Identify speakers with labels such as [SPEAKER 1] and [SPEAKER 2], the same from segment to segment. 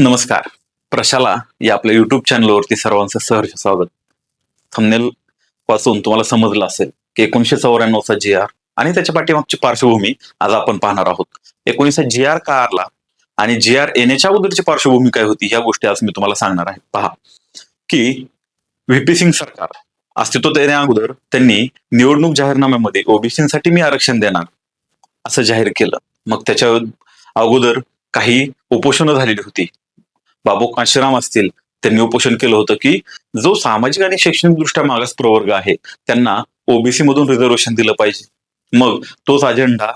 [SPEAKER 1] नमस्कार. प्रशाला या आपल्या युट्यूब चॅनलवरती सर्वांचं सहर्ष स्वागत. थंबनेल पासून तुम्हाला समजलं असेल की एकोणीशे चौऱ्याण्णवचा जी आर आणि त्याच्या पाठीमागची पार्श्वभूमी आज आपण पाहणार आहोत. एकोणीसशे जी आर का आरला आणि जी आर येण्याच्या अगोदरची पार्श्वभूमी काय होती ह्या गोष्टी आज मी तुम्हाला सांगणार आहे. पहा. की व्हीपी सिंग सरकार अस्तित्वात येण्या अगोदर त्यांनी निवडणूक जाहीरनाम्यामध्ये ओबीसीसाठी मी आरक्षण देणार असं जाहीर केलं. मग त्याच्या अगोदर काही उपोषणं झालेली होती. बाबू काशीराम असतील त्यांनी उपोषण केलं होतं की जो सामाजिक आणि शैक्षणिक दृष्ट्या मागास प्रवर्ग आहे त्यांना ओबीसी मधून रिझर्वेशन दिलं पाहिजे. मग तोच अजेंडा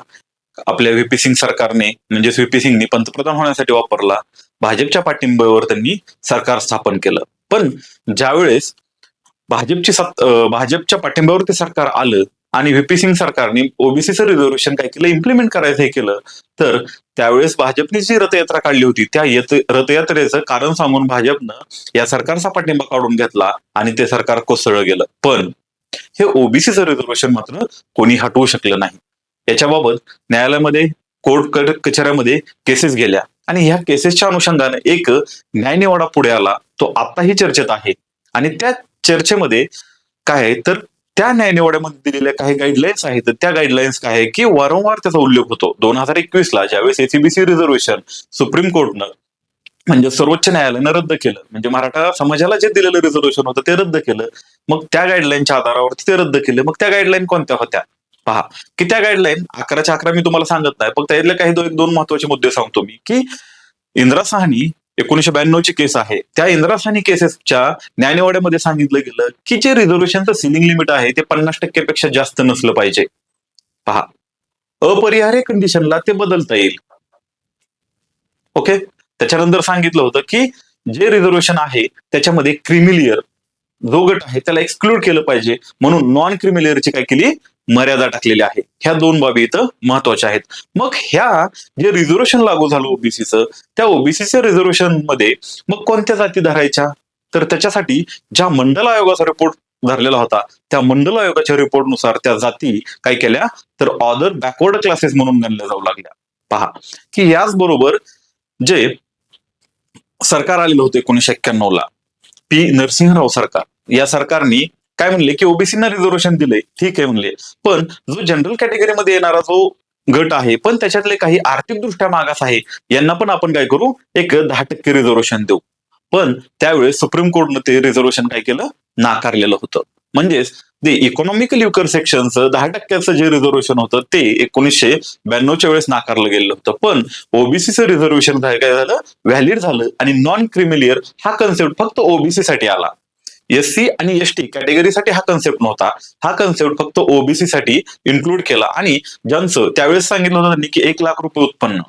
[SPEAKER 1] आपल्या व्हीपी सिंग सरकारने म्हणजेच व्हीपी सिंगने पंतप्रधान होण्यासाठी वापरला. भाजपच्या पाठिंब्यावर त्यांनी सरकार स्थापन केलं. पण ज्यावेळेस भाजपची भाजपच्या पाठिंब्यावर ते सरकार आलं आणि व्हीपी सिंग सरकारने ओबीसीचं रिझर्वेशन काय केलं? इम्प्लिमेंट करायचं हे केलं. तर त्यावेळेस भाजपने जी रथयात्रा काढली होती त्या रथयात्रेचं कारण सांगून भाजपनं या सरकारचा पाठिंबा काढून घेतला आणि ते सरकार कोसळलं गेलं. पण हे ओबीसीचं रिझर्वेशन मात्र कोणी हटवू शकलं नाही. याच्याबाबत न्यायालयामध्ये कोर्ट कचऱ्यामध्ये केसेस गेल्या. आणि ह्या केसेसच्या अनुषंगाने एक न्यायनिवाडा पुढे आला. तो आताही चर्चेत आहे. आणि त्या चर्चेमध्ये काय आहे? तर त्या न्यायनिवाड्यामध्ये दिलेल्या काही गाईडलाईन्स आहेत. त्या गाईडलाईन्स काय आहे की वारंवार त्याचा उल्लेख होतो. दोन हजार एकवीस ला ज्यावेळेस एसीबीसी रिझर्वेशन सुप्रीम कोर्टनं म्हणजे सर्वोच्च न्यायालयानं रद्द केलं म्हणजे मराठा समाजाला जे दिलेलं रिझर्वेशन होतं ते रद्द केलं मग त्या गाईडलाईनच्या आधारावरती ते रद्द केले. मग त्या गाईडलाईन कोणत्या होत्या? पहा की त्या गाईडलाईन अकराच्या अकरा मी तुम्हाला सांगत नाही फक्त यातले काही दोन दोन महत्त्वाचे मुद्दे सांगतो मी की इंदिरा साहनी एकोणीशे ब्याण्णवची केस आहे. त्या इंद्रासांनी केसेसच्या न्यायनिवाड्यामध्ये सांगितलं गेलं की जे रिझर्वेशनचं सिलिंग लिमिट आहे ते पन्नास टक्क्यापेक्षा जास्त नसलं पाहिजे. पहा अपरिहार्य कंडिशनला ते बदलता येईल. ओके त्याच्यानंतर सांगितलं होतं की जे रिझर्वेशन आहे त्याच्यामध्ये क्रिमिलियर जो गट आहे त्याला एक्सक्लूड केलं पाहिजे. म्हणून नॉन क्रिमिलियरची काय केली? मर्यादा टाकलेल्या आहे ह्या दोन बाबी इथं महत्त्वाच्या आहेत. मग ह्या जे रिझर्वेशन लागू झालं ओबीसीचं त्या ओबीसीच्या रिझर्वेशनमध्ये मग कोणत्या जाती धरायच्या? तर त्याच्यासाठी ज्या मंडल आयोगाचा रिपोर्ट धरलेला होता त्या मंडल आयोगाच्या रिपोर्टनुसार त्या जाती काय केल्या? तर ऑदर बॅकवर्ड क्लासेस म्हणून गणल्या जाऊ लागल्या. पहा की याचबरोबर जे सरकार आलेलं होतं एकोणीशे एक्क्याण्णव ला पी नरसिंहराव सरकार या सरकारने काय म्हणले की ओबीसीना रिझर्वेशन दिलंय. ठीक आहे म्हणले. पण जो जनरल कॅटेगरीमध्ये येणारा जो गट आहे पण त्याच्यातले काही आर्थिकदृष्ट्या मागास आहे यांना पण आपण काय करू? एक दहा टक्के रिझर्वेशन देऊ. पण त्यावेळेस सुप्रीम कोर्टनं ते रिझर्वेशन काय केलं? नाकारलेलं होतं. म्हणजेच ते इकॉनॉमिकल युकर सेक्शनचं दहा टक्क्याचं जे रिझर्वेशन होतं ते एकोणीसशे ब्याण्णवच्या वेळेस नाकारलं गेलं होतं. पण ओबीसीचं रिझर्वेशन काय काय झालं? व्हॅलिड झालं. आणि नॉन क्रिमिलियर हा कन्सेप्ट फक्त ओबीसी साठी आला. एस सी आणि एस टी कॅटेगरीसाठी हा कन्सेप्ट नव्हता. हा कन्सेप्ट फक्त ओबीसी साठी इन्क्लूड केला. आणि ज्यांचं त्यावेळेस सांगितलं होतं त्यांनी की एक लाख रुपये उत्पन्न.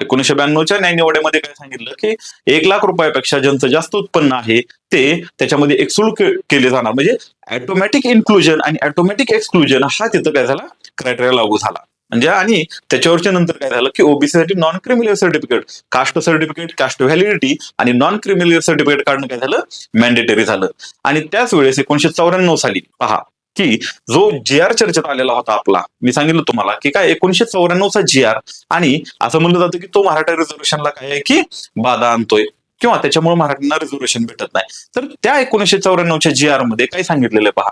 [SPEAKER 1] एकोणीशे ब्याण्णवच्या न्यायनिवाड्यामध्ये काय सांगितलं की एक लाख रुपयापेक्षा ज्यांचं जास्त उत्पन्न आहे ते त्याच्यामध्ये एक्सक्लूड केले जाणार. म्हणजे ऑटोमॅटिक इन्क्लुजन आणि ऑटोमॅटिक एक्सक्लुजन हा तिथं काय झाला? क्रायटेरिया लागू झाला. म्हणजे आणि त्याच्यावरच्या नंतर काय झालं की ओबीसी साठी non creamy layer certificate caste certificate caste validity आणि नॉन क्रिमिलियर सर्टिफिकेट काढणं काय झालं? मॅन्डेटरी झालं. आणि त्याच वेळेस एकोणीशे चौऱ्याण्णव साली पहा की जो जी आर चर्चेत आलेला होता आपला मी सांगितलं तुम्हाला की काय एकोणीशे चौऱ्याण्णवचा जी आर आणि असं म्हणलं जातं की तो मराठा रिझर्वेशनला काय आहे की बाधा आणतोय. किंवा त्याच्यामुळे मराठ्यांना रिझर्वेशन भेटत नाही. तर त्या एकोणीशे चौऱ्याण्णवच्या जी आरमध्ये काय सांगितलेलं आहे पहा?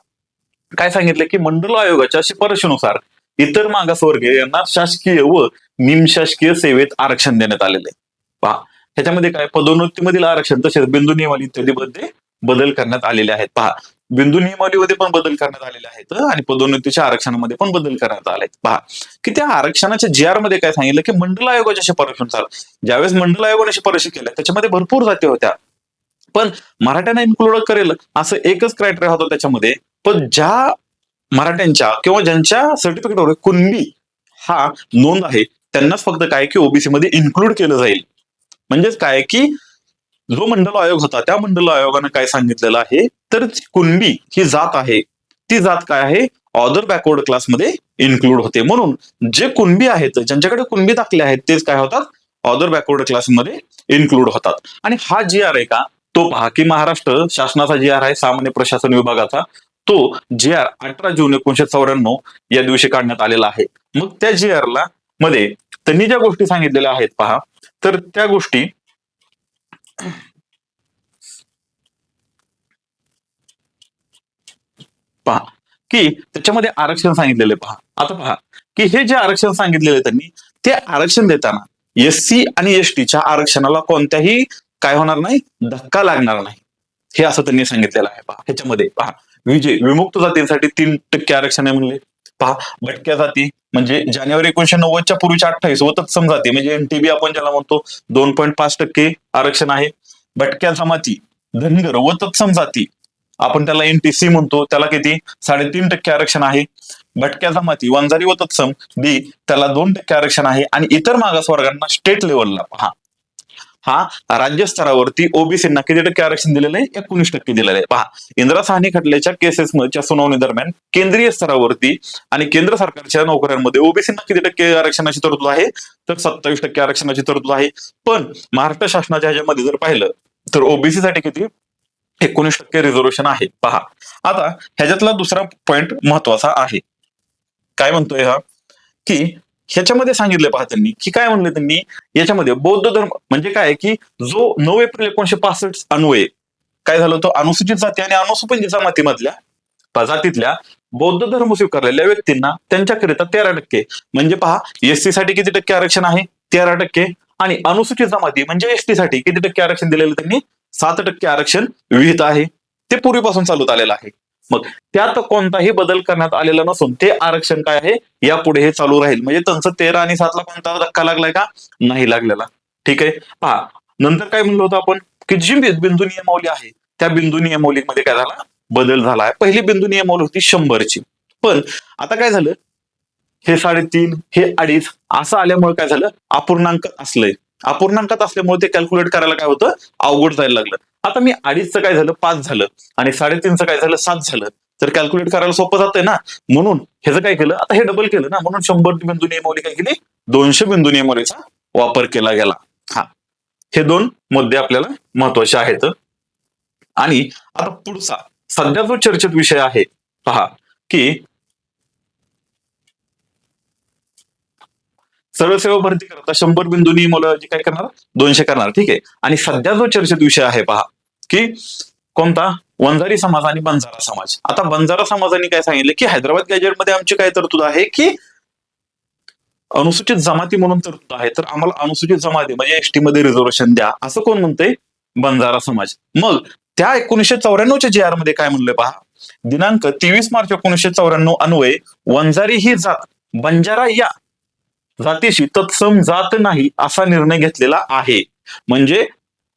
[SPEAKER 1] काय सांगितलं की मंडल आयोगाच्या शिफारशीनुसार इतर मागासवर्गीय यांना शासकीय व निमशासकीय सेवेत आरक्षण देण्यात आलेलं आहे. पहा ह्याच्यामध्ये काय? पदोन्नतीमधील आरक्षण तसेच बिंदू नियमावली इत्यादीमध्ये बदल करण्यात आलेले आहेत. पहा बिंदू नियमावलीमध्ये पण बदल करण्यात आलेले आहेत आणि पदोन्नतीच्या आरक्षणामध्ये पण बदल करण्यात आले आहेत पहा की त्या आरक्षणाच्या जी आरमध्ये काय सांगितलं की मंडल आयोगाच्या शिफारशीनुसार ज्यावेळेस मंडल आयोगाने शिफारशी केल्या त्याच्यामध्ये भरपूर जाती होत्या. पण मराठ्यांना इन्क्लूड करेल असं एकच क्रायटेरिया होता त्याच्यामध्ये पण ज्या मराठ्यांच्या किंवा ज्यांच्या सर्टिफिकेटवर कुणबी हा नोंद आहे त्यांनाच फक्त काय की ओबीसी मध्ये इन्क्लूड केलं जाईल. म्हणजेच काय की जो मंडल आयोग होता त्या मंडल आयोगानं काय सांगितलेलं आहे? तर कुणबी ही जात आहे. ती जात काय आहे? ऑदर बॅकवर्ड क्लासमध्ये इन्क्लूड होते. म्हणून जे कुणबी आहेत ज्यांच्याकडे कुणबी दाखले आहेत तेच काय होतात? ऑदर बॅकवर्ड क्लासमध्ये इन्क्लूड होतात. आणि हा जी आर आहे का? तो पहा की महाराष्ट्र शासनाचा जी आर आहे सामान्य प्रशासन विभागाचा. तो जी आर अठरा जून एकोणीशे चौऱ्याण्णव या दिवशी काढण्यात आलेला आहे. मग त्या जी आर ला मध्ये त्यांनी ज्या गोष्टी सांगितलेल्या आहेत पहा तर त्या गोष्टी पहा की त्याच्यामध्ये आरक्षण सांगितलेले पहा. आता पहा की हे जे आरक्षण सांगितलेले त्यांनी ते आरक्षण देताना एस सी आणि एस टीच्या आरक्षणाला कोणत्याही काय होणार नाही धक्का लागणार नाही. हे असं त्यांनी सांगितलेलं आहे पहा ह्याच्यामध्ये पहा. विजय विमुक्त जातींसाठी तीन टक्के आरक्षण आहे म्हणले. पहा भटक्या जाती म्हणजे जानेवारी एकोणीशे नव्वदच्या पूर्वीच्या अठ्ठावीस व तत्सम जाती म्हणजे एनटीबी आपण ज्याला म्हणतो दोन पॉईंट पाच टक्के आरक्षण आहे. भटक्या जमाती धनगर व तत्सम जाती आपण त्याला एनटीसी म्हणतो त्याला किती? साडेतीन टक्के आरक्षण आहे. भटक्या जमाती वंजारी व तत्सम बी त्याला दोन टक्के आरक्षण आहे. आणि इतर मागासवर्गांना स्टेट लेवलला पहा. हा राज्य स्तरावरती ओबीसींना किती टक्के आरक्षण दिलेलं आहे? एकोणीस टक्के दिलेलं आहे. पहा इंदिरा साहनी खटल्याच्या केसेसच्या सुनावणी दरम्यान केंद्रीय स्तरावरती आणि केंद्र सरकारच्या नोकऱ्यांमध्ये ओबीसींना किती टक्के आरक्षणाची तरतूद आहे? तर सत्तावीस टक्के आरक्षणाची तरतूद आहे. पण महाराष्ट्र शासनाच्या ह्याच्यामध्ये जर पाहिलं तर ओबीसी साठी किती? एकोणीस टक्के रिझर्वेशन आहे. पहा आता ह्याच्यातला दुसरा पॉइंट महत्त्वाचा आहे. काय म्हणतोय हा? की ह्याच्यामध्ये सांगितले पहा त्यांनी की काय म्हणले त्यांनी? याच्यामध्ये बौद्ध धर्म म्हणजे काय की जो नऊ एप्रिल एकोणीशे पासष्ट अन्वये काय झालं होतं? अनुसूचित जाती आणि अनुसूचित जमातीमधल्या जातीतल्या बौद्ध धर्म स्वीकारलेल्या व्यक्तींना त्यांच्याकरिता तेरा टक्के. म्हणजे पहा एससी साठी किती टक्के आरक्षण आहे? तेरा टक्के. आणि अनुसूचित जमाती म्हणजे एसटी साठी किती टक्के आरक्षण दिलेलं त्यांनी? सात टक्के आरक्षण विहित आहे. ते पूर्वीपासून चालत आलेलं आहे. मग त्यात कोणताही बदल करण्यात आलेला नसून ते आरक्षण काय आहे? यापुढे हे चालू राहील. म्हणजे त्यांचं तेरा आणि सातला कोणता धक्का लागलाय का? नाही लागलेला. ठीक आहे? पहा. नंतर काय म्हणलं होतं आपण? की जी बिंदू नियमावली आहे त्या बिंदू नियमावलीमध्ये काय झाला? बदल झाला आहे. पहिली बिंदू नियमावली होती शंभरची. पण आता काय झालं? हे साडेतीन हे अडीच असं आल्यामुळे काय झालं? अपूर्णांक असलंय. अपूर्णांकात असल्यामुळे ते कॅल्क्युलेट करायला काय होतं? अवघड जायला लागलं. आता मी अडीचचं काय झालं? पाच झालं. आणि साडेतीनचं काय झालं? सात झालं. तर कॅल्क्युलेट करायला सोपं जातंय ना? म्हणून ह्याचं काय केलं? आता हे डबल केलं ना? म्हणून शंभर बिंदू नियमावली काय केली? दोनशे बिंदू नियमावलीचा वापर केला गेला. हा. हे दोन मुद्दे आपल्याला महत्त्वाचे आहेत. आणि आता पुढचा सध्या जो चर्चेत विषय आहे पहा की सरळ सेवा भरती करता शंभर बिंदू नियमावली काय करणार? दोनशे करणार. ठीक आहे? आणि सध्या जो चर्चेत विषय आहे पहा की कोणता? वंजारी समाज आणि बंजारा समाज. आता बंजारा समाजाने काय सांगितलं की हैदराबाद गॅजेटमध्ये आमची काय तरतूद आहे की अनुसूचित जमाती म्हणून तरतूद आहे. तर आम्हाला अनुसूचित जमाती म्हणजे एसटी मध्ये रिझर्वेशन द्या. असं कोण म्हणतंय? बंजारा समाज. मग त्या एकोणीसशे चौऱ्याण्णवच्या जी आरमध्ये काय म्हणलंय पहा? दिनांक तेवीस मार्च एकोणीसशे चौऱ्याण्णव अन्वये वंजारी ही जात बंजारा या जातीशी तत्सम जात नाही असा निर्णय घेतलेला आहे. म्हणजे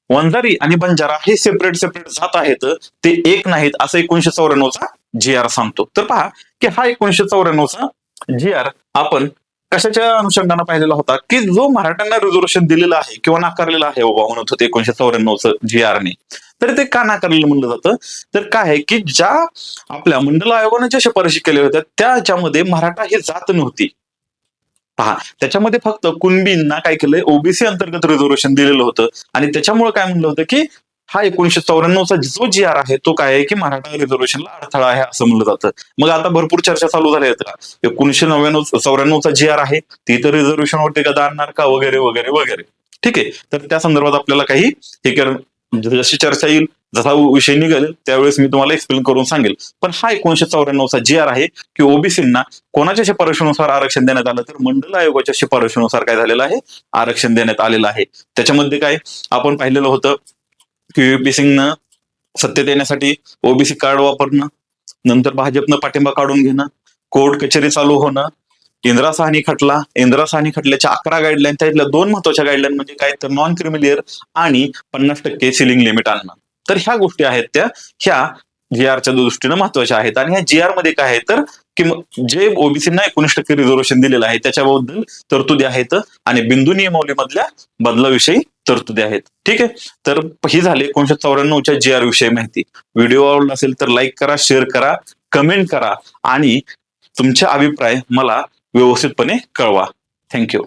[SPEAKER 1] वंजारी आणि बंजारा हे सेपरेट सेपरेट जात आहेत. ते एक नाहीत असं एकोणीशे चौऱ्याण्णवचा जी आर सांगतो. तर पहा की हा एकोणीशे चौऱ्याण्णवचा जी आर आपण कशाच्या अनुषंगाने पाहिलेला होता? की जो मराठ्यांना रिझर्वेशन दिलेलं आहे किंवा नाकारलेला आहे बाबा म्हणत होते एकोणीशे चौऱ्याण्णवचं जी आरने तर ते का नाकारलेलं म्हणलं जातं? तर काय आहे की ज्या आपल्या मंडल आयोगाने ज्या शिफारशी केल्या होत्या त्याच्यामध्ये मराठा ही जात नव्हती. पहा त्याच्यामध्ये फक्त कुणबींना काय केलंय ओबीसी अंतर्गत रिझर्वेशन दिलेलं होतं. आणि त्याच्यामुळे काय म्हणलं होतं की हा एकोणीशे चौऱ्याण्णवचा जो जी आर आहे तो काय आहे की मराठा रिझर्वेशनला अडथळा आहे असं म्हणलं जातं. मग आता भरपूर चर्चा चालू झाल्या आहेत. का एकोणीशे नव्याण्णव चौऱ्याण्णवचा जी आर आहे ती तर रिझर्वेशनवरती गदा आणणार का वगैरे वगैरे वगैरे. ठीक आहे. तर त्या संदर्भात आपल्याला काही हे जशी चर्चा येईल जसा विषय निघेल त्यावेळेस मी तुम्हाला एक्सप्लेन करून सांगेल. पण हा एकोणीशे चौऱ्याण्णवचा जी आर आहे की ओबीसींना कोणाच्या शिफारशीनुसार आरक्षण देण्यात आलं? तर मंडल आयोगाच्या शिफारशीनुसार काय झालेलं आहे? आरक्षण देण्यात आलेलं आहे. त्याच्यामध्ये काय? आपण पाहिलेलं होतं की ओबीसीनं सत्तेत येण्यासाठी ओबीसी कार्ड वापरणं नंतर भाजपनं पाठिंबा काढून घेणं कोर्ट कचेरी चालू होणं इंदिरा साहनी खटला इंदिरा साहनी खटल्याच्या अकरा गाईडलाईन त्यातल्या दोन महत्त्वाच्या गाईडलाईन म्हणजे काय? तर नॉन क्रिमिलियर आणि पन्नास टक्के सिलिंग लिमिट आणणं. तर ह्या गोष्टी आहेत त्या ह्या जी आरच्या दृष्टीनं महत्त्वाच्या आहेत. आणि ह्या जी आरमध्ये काय आहे तर कि जे ओबीसींना एकोणीस टक्के रिझर्वेशन दिलेलं आहे त्याच्याबद्दल तरतुदी आहेत आणि बिंदू नियमावलीमधल्या बदलाविषयी तरतुदी आहेत. ठीक आहे? तर ही झाली एकोणीशे चौऱ्याण्णवच्या जी आर विषयी माहिती. व्हिडिओ आवडला असेल तर लाईक करा शेअर करा कमेंट करा आणि तुमचे अभिप्राय मला व्यवस्थितपणे कळवा. थँक्यू